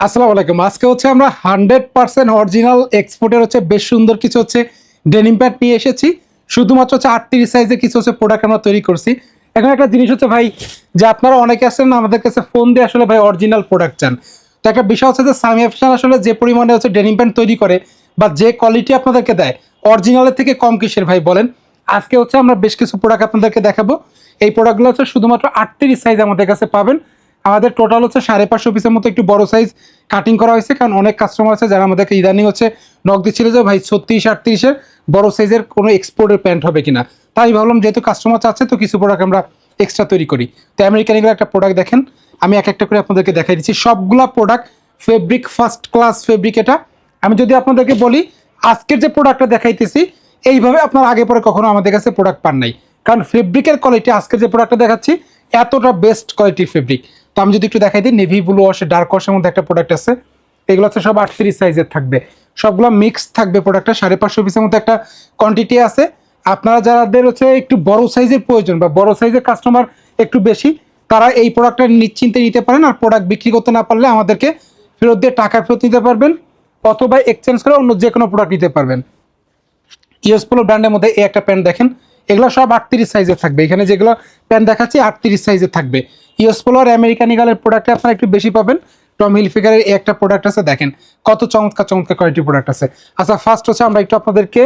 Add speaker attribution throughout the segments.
Speaker 1: আসসালামু আলাইকুম। আজকে হচ্ছে আমরা হান্ড্রেড পার্সেন্ট অরিজিনাল এক্সপোর্টের হচ্ছে, বেশ সুন্দর কিছু হচ্ছে ডেনিম প্যান্ট নিয়ে এসেছি। শুধুমাত্র হচ্ছে আটত্রিশ সাইজের কিছু হচ্ছে প্রোডাক্ট আমরা তৈরি করছি। এখন একটা জিনিস হচ্ছে ভাই, যে আপনারা অনেকে আসেন আমাদের কাছে ফোন দিয়ে আসলে ভাই অরিজিনাল প্রোডাক্ট চান। তো একটা বিষয় হচ্ছে যে সামিয়া ফ্যাশন আসলে যে পরিমাণে হচ্ছে ডেনিম প্যান্ট তৈরি করে বা যে কোয়ালিটি আপনাদেরকে দেয় অরিজিনালের থেকে কম কিসের ভাই বলেন? আজকে হচ্ছে আমরা বেশ কিছু প্রোডাক্ট আপনাদেরকে দেখাবো। এই প্রোডাক্টগুলো হচ্ছে শুধুমাত্র আটত্রিশ সাইজ আমাদের কাছে পাবেন। আমাদের টোটাল হচ্ছে সাড়ে পাঁচশো পিসের মতো একটু বড় সাইজ কাটিং করা হয়েছে, কারণ অনেক কাস্টমার আছে যারা আমাদেরকে ইদানিং হচ্ছে নক দিচ্ছিল যে, ভাই, ছত্রিশ আটত্রিশের বড় সাইজের কোনো এক্সপোর্টের প্যান্ট হবে কিনা? তাই ভাবলাম যেহেতু কাস্টমার চাচ্ছে তো কিছু প্রোডাক্ট আমরা এক্সট্রা তৈরি করি। তো আমেরিকান এগুলো একটা প্রোডাক্ট দেখেন, আমি এক একটা করে আপনাদেরকে দেখাই দিচ্ছি। সবগুলা product fabric first class fabric এটা। আমি যদি আপনাদেরকে বলি, আজকের যে প্রোডাক্টটা দেখাইতেছি, এইভাবে আপনার আগে পরে কখনো আমাদের কাছে প্রোডাক্ট পান নাই। কারণ ফেব্রিকের কোয়ালিটি আজকের যে প্রোডাক্টটা দেখাচ্ছি, এতটা বেস্ট কোয়ালিটির ফেব্রিক তো আমি যদি একটু দেখাই দিই নেভি ব্লু ওয়াশে ডার্ক ওয়াশের মধ্যে একটা প্রোডাক্ট আছে। এগুলো হচ্ছে সব আটত্রিশ সাইজের থাকবে। সবগুলো মিক্স থাকবে প্রোডাক্টটা সাড়ে পাঁচশো পিসের মধ্যে একটা কোয়ান্টিটি আছে। আপনারা যাদের হচ্ছে একটু বড় সাইজের প্রয়োজন বা বড় সাইজের কাস্টমার একটু বেশি, তারা এই প্রোডাক্টটা নিশ্চিন্তে নিতে পারেন আর প্রোডাক্ট বিক্রি করতে না পারলে আমাদেরকে ফেরত দিয়ে টাকা ফেরত নিতে পারবেন অথবা এক্সচেঞ্জ করে অন্য যে কোনো প্রোডাক্ট নিতে পারবেন। ইউএসপোলো ব্র্যান্ডের মধ্যে এই একটা প্যান্ট দেখেন। এগুলো সব আটত্রিশ সাইজের থাকবে। এখানে যেগুলো প্যান্ট দেখাচ্ছি আটত্রিশ সাইজের থাকবে। ইউএস পোলো আর আমেরিকান ইগালের প্রোডাক্টে আপনারা একটু বেশি পাবেন। টম হিলফিগারের এই একটা প্রোডাক্ট আছে, দেখেন। কত চমৎকার চমৎকার কোয়ালিটি প্রোডাক্ট আছে। আচ্ছা ফার্স্ট হচ্ছে আমরা একটু আপনাদেরকে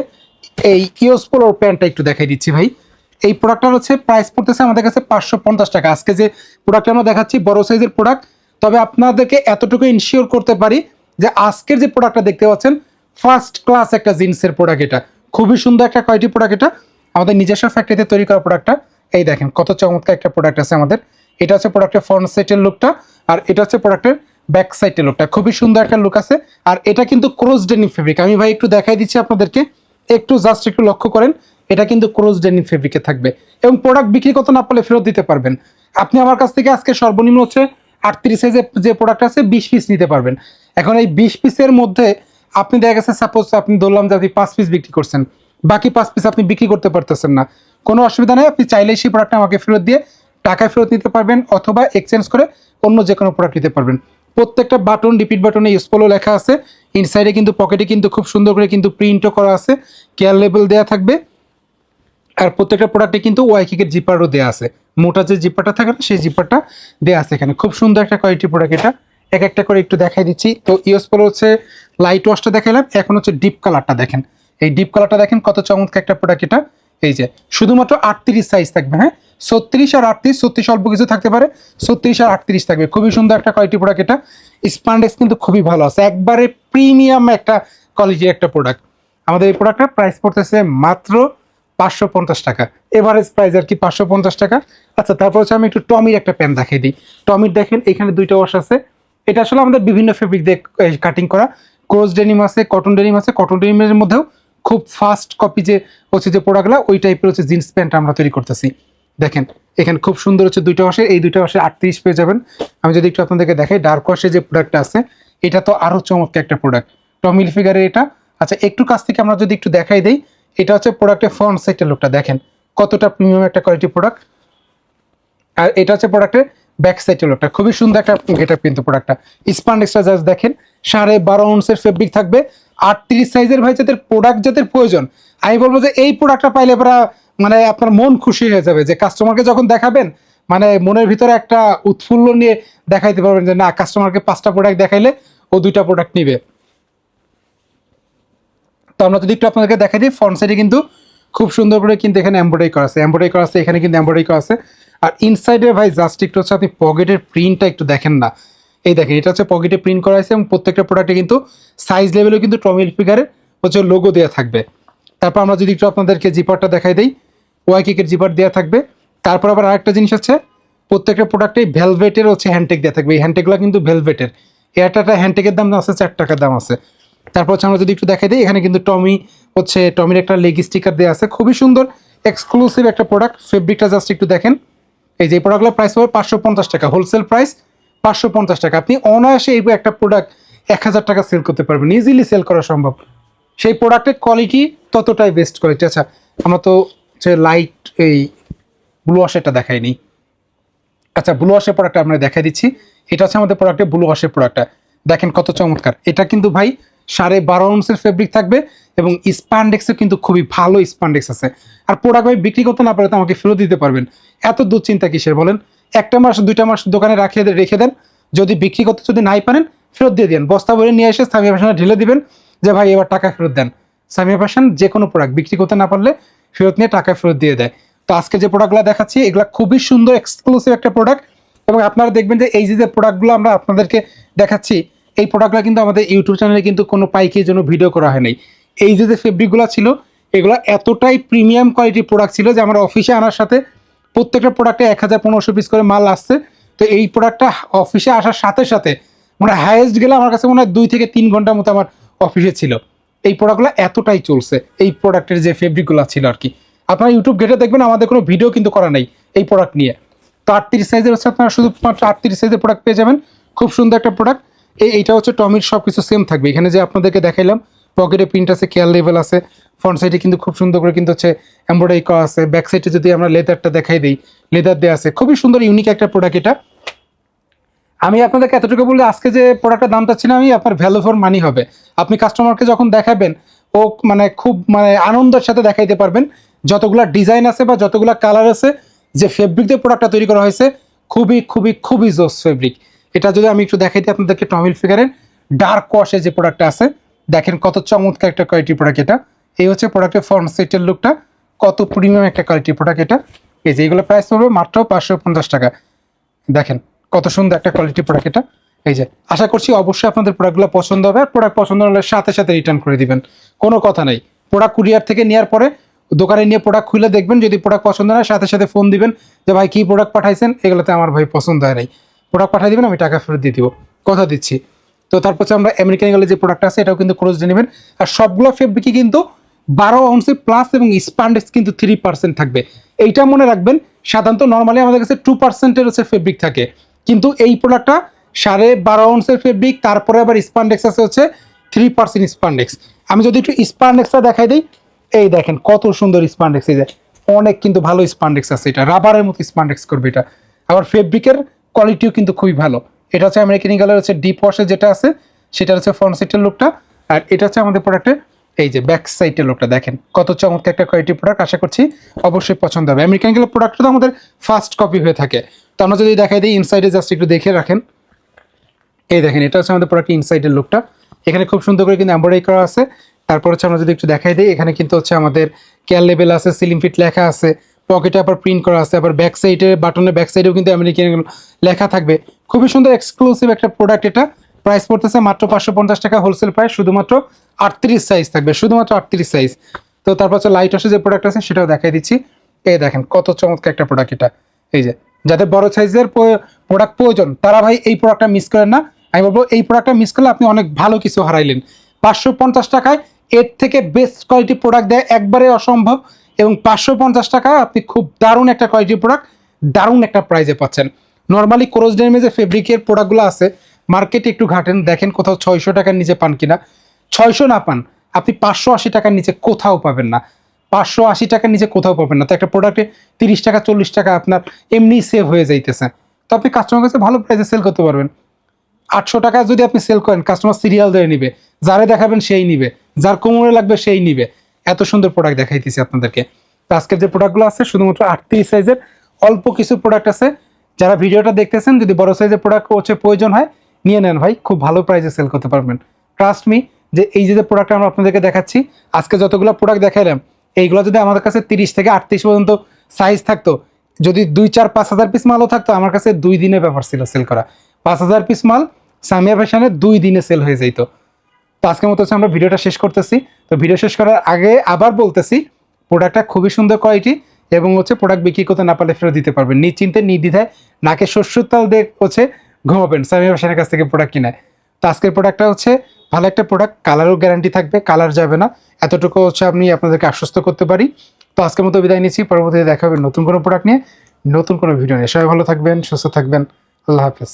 Speaker 1: এই ইউএস পোলোর প্যান্টটা একটু দেখাই দিচ্ছি ভাই। এই প্রোডাক্টটা হচ্ছে প্রাইস পড়তেছে আমাদের কাছে পাঁচশো পঞ্চাশ টাকা। আজকে যে প্রোডাক্ট আমরা দেখাচ্ছি, বড় সাইজের প্রোডাক্ট তবে আপনাদেরকে এতটুকু ইনশিওর করতে পারি যে আজকের যে প্রোডাক্টটা দেখতে পাচ্ছেন ফার্স্ট ক্লাস একটা জিন্সের প্রোডাক্ট এটা। খুবই সুন্দর একটা কোয়ালিটি প্রোডাক্ট এটা। আমাদের নিজস্ব ফ্যাক্টরিতে তৈরি করা প্রোডাক্টটা এই দেখেন, কত চমৎকার একটা প্রোডাক্ট আছে আমাদের। এটা হচ্ছে প্রোডাক্টের ফ্রন্ট সাইডের লুকটা আর এটা হচ্ছে প্রোডাক্টের ব্যাক সাইডের লুকটা খুবই সুন্দর একটা লুক আছে। আর এটা কিন্তু ক্রোজ ডেনিম ফেব্রিক আমি ভাই একটু দেখাই দিচ্ছি আপনাদেরকে। একটু জাস্ট একটু লক্ষ্য করেন, এটা কিন্তু ক্রোজ ডেনিম ফেব্রিকে থাকবে। এবং প্রোডাক্ট বিক্রি করতে না পারলে ফেরত দিতে পারবেন। আপনি আমার কাছ থেকে আজকে সর্বনিম্ন হচ্ছে আটত্রিশ সাইজের যে প্রোডাক্ট আছে, বিশ পিস নিতে পারবেন। এখন এই বিশ পিসের মধ্যে আপনি দেখা গেছে সাপোজ আপনি ধরলাম যে আপনি পাঁচ পিস বিক্রি করছেন। বাকি পাঁচ পিস আপনি বিক্রি করতে পারতেছেন না। কোনো অসুবিধা নেই, আপনি চাইলেই সেই প্রোডাক্টটা আমাকে ফেরত দিয়ে টাকায় ফেরত নিতে পারবেন অথবা এক্সচেঞ্জ করে অন্য যে কোনো প্রোডাক্ট নিতে পারবেন। প্রত্যেকটা বাটন রিপিট বাটনে ইউসপোলো লেখা আছে। ইনসাইডে কিন্তু পকেটে কিন্তু খুব সুন্দর করে কিন্তু প্রিন্টও করা আছে। কেয়ার লেবেল দেওয়া থাকবে। আর প্রত্যেকটা প্রোডাক্টে কিন্তু ওয়াইকিকের জিপারও দেওয়া আছে। মোটা যে জিপারটা থাকে না, সেই জিপারটা দেওয়া আছে এখানে। খুব সুন্দর একটা কোয়ালিটি প্রোডাক্ট এটা। এক একটা করে একটু দেখাই দিচ্ছি। তো ইউএসপোলো হচ্ছে লাইট ওয়াশটা দেখালাম এখন হচ্ছে ডিপ কালারটা দেখেন। এই ডিপ কালারটা দেখেন কত চমৎকার একটা প্রোডাক্ট এটা। এই যে, শুধুমাত্র আটত্রিশ সাইজ থাকবে হ্যাঁ? ছত্রিশ আর আটত্রিশ, ছত্রিশ অল্প কিছু থাকতে পারে, ছত্রিশ আর আটত্রিশ থাকবে। খুবই সুন্দর একটা কোয়ালিটি প্রোডাক্ট এটা। স্পান্ডেক্স কিন্তু খুবই ভালো আছে। একবারে প্রিমিয়াম একটা কোয়ালিটির একটা প্রোডাক্ট আমাদের এই প্রোডাক্টটার প্রাইস পড়তেছে মাত্র পাঁচশো পঞ্চাশ টাকা। এভারেজ প্রাইস আর কি পাঁচশো পঞ্চাশ টাকা। আচ্ছা তারপর হচ্ছে আমি একটু টমির একটা প্যান্ট দেখাই দিই। টমির দেখেন, এখানে দুইটা ওয়াশ আছে। এটা আসলে আমাদের বিভিন্ন ফেব্রিক দিয়ে কাটিং করা। ক্রোজ ডেনিম আছে কটন ডেনিম আছে। কটন ডেনিমের মধ্যেও খুব ফাস্ট কপি যে, হচ্ছে যে প্রোডাক্টগুলো ওই টাইপের হচ্ছে জিন্স প্যান্ট আমরা তৈরি করতেছি। দেখেন, এখানে খুব সুন্দর হচ্ছে দুইটা ওয়াশের এই দুইটা ওয়াশের আটত্রিশ পেয়ে যাবেন। আমি যদি একটু আপনাদেরকে দেখাই ডার্ক ওয়াশের যে প্রোডাক্টটা আছে, এটা তো আরও চমৎকার একটা প্রোডাক্ট টমিল ফিগারের এটা। আচ্ছা একটু কাছ থেকে আমরা যদি একটু দেখাই দিই, এটা হচ্ছে প্রোডাক্টের ফ্রন্ট সাইডের লুকটা দেখেন, কতটা প্রিমিয়াম একটা কোয়ালিটি প্রোডাক্ট আর এটা হচ্ছে প্রোডাক্টের ব্যাক সাইডের লুকটা খুবই সুন্দর একটা গেটার কিন্তু প্রোডাক্টটা স্পান্ড এক্সট্রা জাস্ট দেখেন, সাড়ে বারো আউন্সের ফেব্রিক থাকবে। আটত্রিশ সাইজের ভাই যাদের প্রোডাক্ট যাদের প্রয়োজন, আমি বলব যে এই প্রোডাক্টটা পাইলে পরা মানে আপনার মন খুশি হয়ে যাবে যে কাস্টমারকে যখন দেখাবেন মানে মনের ভিতরে একটা উৎফুল্ল নিয়ে দেখাইতে পারবেন যে না কাস্টমারকে পাঁচটা প্রোডাক্ট দেখাইলে ও দুইটা প্রোডাক্ট নিবে। তো আমরা যদি একটু আপনাদেরকে দেখাই দিই ফ্রন্ট সাইডে কিন্তু খুব সুন্দর করে কিন্তু এখানে এমব্রয়ডারি করা আছে। এমব্রয়ডারি করা আছে, এখানে কিন্তু এমব্রয়ডারি করা আছে। আর ইনসাইডে ভাই জাস্ট একটু হচ্ছে আপনি পকেটের প্রিন্টটা একটু দেখেন না। এই দেখেন, এটা হচ্ছে পকেটে প্রিন্ট করা আছে এবং প্রত্যেকটা প্রোডাক্টে কিন্তু সাইজ লেভেলেও কিন্তু টমিল ফিগারের হচ্ছে লোগো দেওয়া থাকবে। তারপর আমরা যদি একটু আপনাদেরকে জিপারটা দেখাই দিই। ওয়াই কিকের জিপার দেওয়া থাকবে। তারপর আবার আরেকটা জিনিস আছে প্রত্যেকটা প্রোডাক্টে ভেলভেটের হচ্ছে হ্যান্ডটেক দেওয়া থাকবে। এই হ্যান্ডটেকগুলো কিন্তু ভেলভেটের একটা হ্যান্ডটেকের দাম আছে, চার টাকার দাম আছে। তারপর হচ্ছে আমরা যদি একটু দেখাই দিই, এখানে কিন্তু টমি হচ্ছে টমির একটা লেগ স্টিকার দেওয়া আছে। খুবই সুন্দর এক্সক্লুসিভ একটা প্রোডাক্ট ফেব্রিকটা জাস্ট একটু দেখেন। এই যে প্রোডাক্টগুলোর প্রাইস হবে পাঁচশো পঞ্চাশ টাকা। হোলসেল প্রাইস পাঁচশো পঞ্চাশ টাকা। আপনি অনায়াসে এই একটা প্রোডাক্ট এক হাজার টাকা সেল করতে পারবেন। ইজিলি সেল করা সম্ভব। সেই প্রোডাক্টের কোয়ালিটি ততটাই বেস্ট কোয়ালিটি আচ্ছা আমরা তো হচ্ছে লাইট এই ব্লু ওয়াশেরটা দেখায়নি। আচ্ছা ব্লু ওয়াশের প্রোডাক্টটা আমরা দেখাই দিচ্ছি। এটা হচ্ছে আমাদের প্রোডাক্টের ব্লু ওয়াশের প্রোডাক্টটা দেখেন কত চমৎকার। এটা কিন্তু ভাই সাড়ে বারো আউন্সের ফেব্রিক থাকবে এবং স্পান্ডেক্সে কিন্তু খুবই ভালো স্পান্ডেক্স আছে। আর প্রোডাক্ট ভাই বিক্রি করতে না পারে তো আমাকে ফেরত দিতে পারবেন। এত দুশ্চিন্তা কিসের বলেন? একটা মাস, দুইটা মাস দোকানে রাখিয়ে রেখে দেন। যদি বিক্রি করতে যদি নাই পারেন, ফেরত দিয়ে দেন। বস্তা ভরে নিয়ে এসে সামিয়া ফ্যাশনে ঢেলে দিবেন যে, ভাই, এবার টাকা ফেরত দেন। সামিয়া ফ্যাশন যে কোনো প্রোডাক্ট বিক্রি করতে না পারলে ফেরত নিয়ে টাকা ফেরত দিয়ে দেয়। তো আজকে যে প্রোডাক্টগুলো দেখাচ্ছি, এগুলো খুবই সুন্দর এক্সক্লুসিভ একটা প্রোডাক্ট এবং আপনারা দেখবেন যে এই যে যে প্রোডাক্টগুলো আমরা আপনাদেরকে দেখাচ্ছি, এই প্রোডাক্টগুলো কিন্তু আমাদের ইউটিউব চ্যানেলে কিন্তু কোনো পাইকের জন্য ভিডিও করা হয় নাই। এই যে যে ফেব্রিকগুলো ছিল, এগুলো এতটাই প্রিমিয়াম কোয়ালিটির প্রোডাক্ট ছিল যে আমার অফিসে আনার সাথে প্রত্যেকটা প্রোডাক্টে এক হাজার পনেরোশো পিস করে মাল আসছে। তো এই প্রোডাক্টটা অফিসে আসার সাথে সাথে মানে হায়েস্ট গেলে আমার কাছে মনে হয় দুই থেকে তিন ঘণ্টার মতো আমার অফিসে ছিল। এই প্রোডাক্টগুলো এতটাই চলছে, এই প্রোডাক্টের যে ফেব্রিকগুলো ছিল আর কি। আপনারা ইউটিউব ঘেটে দেখবেন, আমাদের কোনো ভিডিও কিন্তু করা নেই এই প্রোডাক্ট নিয়ে। তো আটত্রিশ সাইজের হচ্ছে আপনারা শুধুমাত্র আটত্রিশ সাইজের প্রোডাক্ট পেয়ে যাবেন। খুব সুন্দর একটা প্রোডাক্ট এই, এইটা হচ্ছে টমির সব কিছু সেম থাকবে। এখানে যে আপনাদেরকে দেখাইলাম পকেটে প্রিন্ট আছে কেয়ার লেভেল আছে ফ্রন্ট সাইডে কিন্তু খুব সুন্দর করে কিন্তু হচ্ছে এমব্রয়ডারি করা আছে। ব্যাক সাইডে যদি আমরা লেদারটা দেখাই দিই লেদার দেওয়া আছে। খুবই সুন্দর ইউনিক একটা প্রোডাক্ট এটা। আমি আপনাদেরকে এতটুকু বললে আজকে যে প্রোডাক্টের দামটা ছিল, আমি আপনার ভ্যালু ফর মানি হবে। আপনি কাস্টমারকে যখন দেখাবেন, ও মানে খুব মানে আনন্দের সাথে দেখাইতে পারবেন। যতগুলা ডিজাইন আছে বা যতগুলা কালার আছে, যে ফেব্রিক দিয়ে প্রোডাক্টটা তৈরি করা হয়েছে, খুবই খুবই খুবই জোস ফেব্রিক এটা যদি আমি একটু দেখাইতে আপনাদেরকে টমিল ফিগারের ডার্ক ওয়াশে যে প্রোডাক্টটা আছে, দেখেন কত চমৎকার একটা কোয়ালিটি প্রোডাক্ট এটা। এই হচ্ছে প্রোডাক্টের ফর্ম সেটের লুকটা কত প্রিমিয়াম একটা কোয়ালিটি প্রোডাক্ট এটা। এই যে এগুলো প্রাইস পড়বে মাত্র পাঁচশো পঞ্চাশ টাকা। দেখেন কত সুন্দর একটা কোয়ালিটি প্রোডাক্ট এটা। এই যে, আশা করছি অবশ্যই আপনাদের প্রোডাক্টগুলো পছন্দ হবে। আর প্রোডাক্ট পছন্দ হলে সাথে সাথে রিটার্ন করে দিবেন। কোনো কথা নেই। প্রোডাক্ট কুরিয়ার থেকে নেওয়ার পরে দোকানে নিয়ে প্রোডাক্ট খুলে দেখবেন। যদি প্রোডাক্ট পছন্দ হয়, সাথে সাথে ফোন দিবেন যে, ভাই, কী প্রোডাক্ট পাঠাইছেন? এগুলোতে আমার ভাই পছন্দ হয় নাই। প্রোডাক্ট পাঠিয়ে দিবেন, আমি টাকা ফেরত দিয়ে দিব। কথা দিচ্ছি। তো তারপর আমরা আমেরিকান গেলে যে প্রোডাক্ট আছে, এটাও কিন্তু ক্রোজ নেবেন। আর সবগুলো ফেব্রিকই কিন্তু বারো আউন্সের প্লাস এবং স্পান্ডেক্স কিন্তু থ্রি পার্সেন্ট থাকবে। এইটা মনে রাখবেন, সাধারণত নর্মালি আমাদের কাছে টু পার্সেন্টের হচ্ছে ফেব্রিক থাকে। কিন্তু এই প্রোডাক্টটা সাড়ে বারো আউন্সের ফেব্রিক তারপরে আবার স্পান্ডেক্স আছে হচ্ছে থ্রি পার্সেন্ট স্পান্ডেক্স আমি যদি একটু স্পান্ডেক্সটা দেখাই দিই, এই দেখেন কত সুন্দর স্পান্ডেক্স এই যে, অনেক কিন্তু ভালো স্পান্ডেক্স আছে এটা রাবারের মতো স্পান্ডেক্স করবে এটা। আবার ফেব্রিকের কোয়ালিটিও কিন্তু খুবই ভালো। এটা হচ্ছে আমেরিকান ইগালের হচ্ছে ডিপ ওয়াশে যেটা আছে সেটা হচ্ছে ফ্রন্ট সাইডের লুকটা আর এটা হচ্ছে আমাদের প্রোডাক্টের এই যে ব্যাক সাইডের লোকটা দেখেন, কত চমৎকার একটা কোয়ালিটি প্রোডাক্ট আশা করছি অবশ্যই পছন্দ হবে। আমেরিকান ইগালের প্রোডাক্টটা তো আমাদের ফার্স্ট কপি হয়ে থাকে। তো আমরা যদি দেখাই দিই ইনসাইডে জাস্ট একটু দেখে রাখেন। এই দেখেন, এটা হচ্ছে আমাদের প্রোডাক্ট ইনসাইডের লুকটা এখানে খুব সুন্দর করে কিন্তু এমব্রয়ডারি করা আছে। তারপর হচ্ছে আমরা যদি একটু দেখাই দিই, এখানে কিন্তু হচ্ছে আমাদের কেয়ার লেভেল আছে সিলিং ফিট লেখা আছে পকেটে আবার প্রিন্ট করা আছে, আবার ব্যাক সাইডে বাটনের ব্যাক সাইডেও কিন্তু আমেরিকান লেখা থাকবে। খুবই সুন্দর এক্সক্লুসিভ একটা প্রোডাক্ট এটা। প্রাইস পড়তেছে মাত্র পাঁচশো পঞ্চাশ টাকা হোলসেল প্রাইস শুধুমাত্র আটত্রিশ সাইজ থাকবে, শুধুমাত্র আটত্রিশ সাইজ তো তারপর হচ্ছে লাইট হাসে যে প্রোডাক্ট আছে, সেটাও দেখাই দিচ্ছি। এই দেখেন, কত চমৎকার একটা প্রোডাক্ট এটা। এই যে, যাদের বড় সাইজের প্রোডাক্ট প্রয়োজন, তারা ভাই এই প্রোডাক্টটা মিস করেন না। আমি বলব, এই প্রোডাক্টটা মিস করলে আপনি অনেক ভালো কিছু হারাইলেন। পাঁচশো পঞ্চাশ টাকায় এর থেকে বেস্ট কোয়ালিটি প্রোডাক্ট দেয় একবারে অসম্ভব, এবং পাঁচশো পঞ্চাশ টাকায় আপনি খুব দারুণ একটা কোয়ালিটি প্রোডাক্ট দারুণ একটা প্রাইজে পাচ্ছেন। নর্মালি ক্রোজ ডেমে যে ফেব্রিকের প্রোডাক্টগুলো আছে মার্কেটে একটু ঘাটেন, দেখেন কোথাও ছয়শো টাকার নিচে পান কিনা। ছয়শো না পান, আপনি পাঁচশো আশি টাকার নিচে কোথাও পাবেন না। পাঁচশো আশি টাকার নিচে কোথাও পাবেন না। তো একটা প্রোডাক্টে তিরিশ টাকা, চল্লিশ টাকা আপনার এমনি সেভ হয়ে যাইতেছে। তো আপনি কাস্টমার কাছে ভালো প্রাইসে সেল করতে পারবেন। আটশো টাকা যদি আপনি সেল করেন কাস্টমার সিরিয়াল ধরে নিবে। যারে দেখাবেন সেই নিবে। যার কোমরে লাগবে সেই নিবে। এত সুন্দর প্রোডাক্ট দেখাইতেছি আপনাদেরকে। তো আজকের যে প্রোডাক্টগুলো আছে, শুধুমাত্র আটত্রিশ সাইজের অল্প কিছু প্রোডাক্ট আছে। যারা ভিডিওটা দেখতেছেন, যদি বড় সাইজের প্রোডাক্ট হচ্ছে প্রয়োজন হয় নিয়ে নেন ভাই, খুব ভালো প্রাইসে সেল করতে পারবেন। ট্রাস্ট মি যে এই যে প্রোডাক্ট আমরা আপনাদেরকে দেখাচ্ছি, আজকে যতগুলো প্রোডাক্ট দেখাইলাম, এইগুলো যদি আমাদের কাছে তিরিশ থেকে আটত্রিশ পর্যন্ত সাইজ থাকতো, যদি দুই চার পাঁচ হাজার পিস মালও থাকতো, আমার কাছে দুই দিনের ব্যাপার ছিল সেল করা। পাঁচ হাজার পিস মাল সামিয়া ফ্যাশনে দুই দিনে সেল হয়ে যেত তো আজকের মতো হচ্ছে আমরা ভিডিওটা শেষ করতেছি। তো ভিডিও শেষ করার আগে আবার বলতেছি প্রোডাক্টটা খুবই সুন্দর কোয়ালিটি এবং হচ্ছে প্রোডাক্ট বিক্রি করতে না পারলে ফেরত দিতে পারবেন। নিশ্চিন্তে নির্দ্বিধায় নাকে শস্যর তাল দিয়ে হচ্ছে ঘুমাবেন। সামিয়া ভাসানের কাছ থেকে প্রোডাক্ট কিনে। তো আজকের প্রোডাক্টটা হচ্ছে, ভালো একটা প্রোডাক্ট কালারও গ্যারান্টি থাকবে কালার যাবে না। এতটুকু হচ্ছে আপনি আপনাদেরকে আশ্বস্ত করতে পারি। তো আজকের মতো বিদায় নিচ্ছি, পরবর্তীতে দেখা হবে নতুন কোনো প্রোডাক্ট নিয়ে, নতুন কোনো ভিডিও নিয়ে। সবাই ভালো থাকবেন, সুস্থ থাকবেন। আল্লাহ হাফেজ।